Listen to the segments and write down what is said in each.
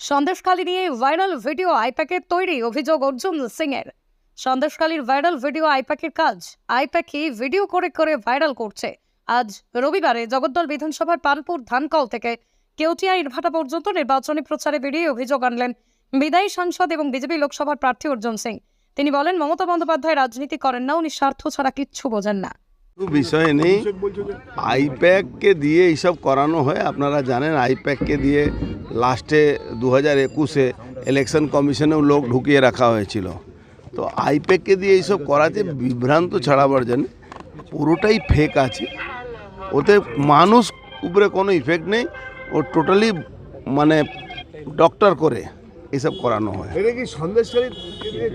সন্দেশখালী নিয়ে viral video আইপ্যাকের তৈরি অভিযোগ অর্জুন সিং এর সন্দেশখালীর ভাইরাল ভিডিও আইপ্যাকের কাজ, আইপ্যাকই ভিডিও করে করে ভাইরাল করছে। আজ রবিবারে জগদ্দল বিধানসভার পানপুর ধানকল থেকে কেউটিয়া ইটভাটা পর্যন্ত নির্বাচনী প্রচারে বেরিয়ে অভিযোগ আনলেন বিদায়ী সাংসদ এবং বিজেপি লোকসভার প্রার্থী অর্জুন সিং। তিনি বলেন, মমতা বন্দ্যোপাধ্যায় রাজনীতি করেন না, উনি স্বার্থ ছাড়া কিচ্ছু বোঝেন না। বিষয় নেই। আইপ্যাককে দিয়ে এইসব করানো হয়, আপনারা জানেন, আইপ্যাককে দিয়ে লাস্টে দু হাজার একুশে ইলেকশন কমিশনেও লোক ঢুকিয়ে রাখা হয়েছিল। তো আইপ্যাককে দিয়ে এইসব করাতে বিভ্রান্ত ছড়াবার জন্য পুরোটাই ফেক আছে। ওতে মানুষ উপরে কোনো ইফেক্ট নেই, ও টোটালি মানে ডক্টর করে এইসব করানো হয়। এটা কি সন্দেশকারী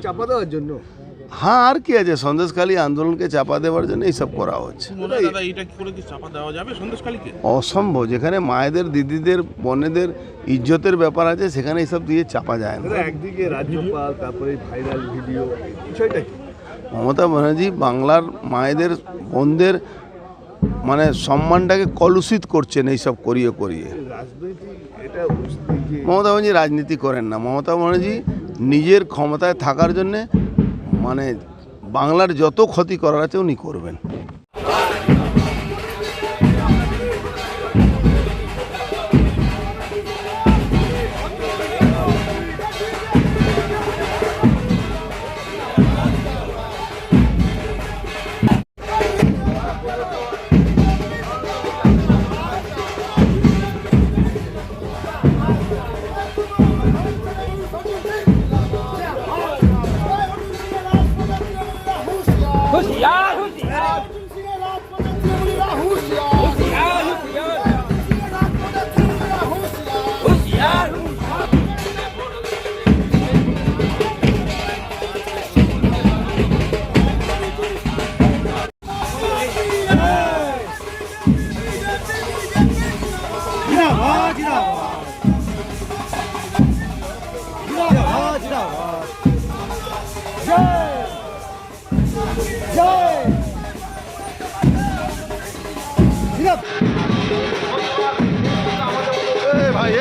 চাপা দেওয়ার জন্য? হ্যাঁ আর কি আছে সন্দেশখালী আন্দোলনকে চাপা দেওয়ার জন্য এইসব করা হচ্ছে দাদা এটা কি করে কি চাপা দেওয়া যাবে সন্দেশকালীকে অসম্ভব যেখানে মায়েদের দিদিদের বোনেদের ইজ্জতের ব্যাপার আছে সেখানে এইসব দিয়ে চাপা যায় না একদিকে রাজ্যপাল তারপরে ভাইরাল ভিডিও বিষয়টা মমতা ব্যানার্জি বাংলার মায়েদের বোনদের মানে সম্মানটাকে কলুষিত করছেন এইসব করিয়ে করিয়ে মমতা ব্যানার্জি রাজনীতি করেন না মমতা ব্যানার্জি নিজের ক্ষমতায় থাকার জন্যে মানে বাংলার যত ক্ষতি করার আছে উনি করবেন। Rugiar, rugiar. Gravado. ভাই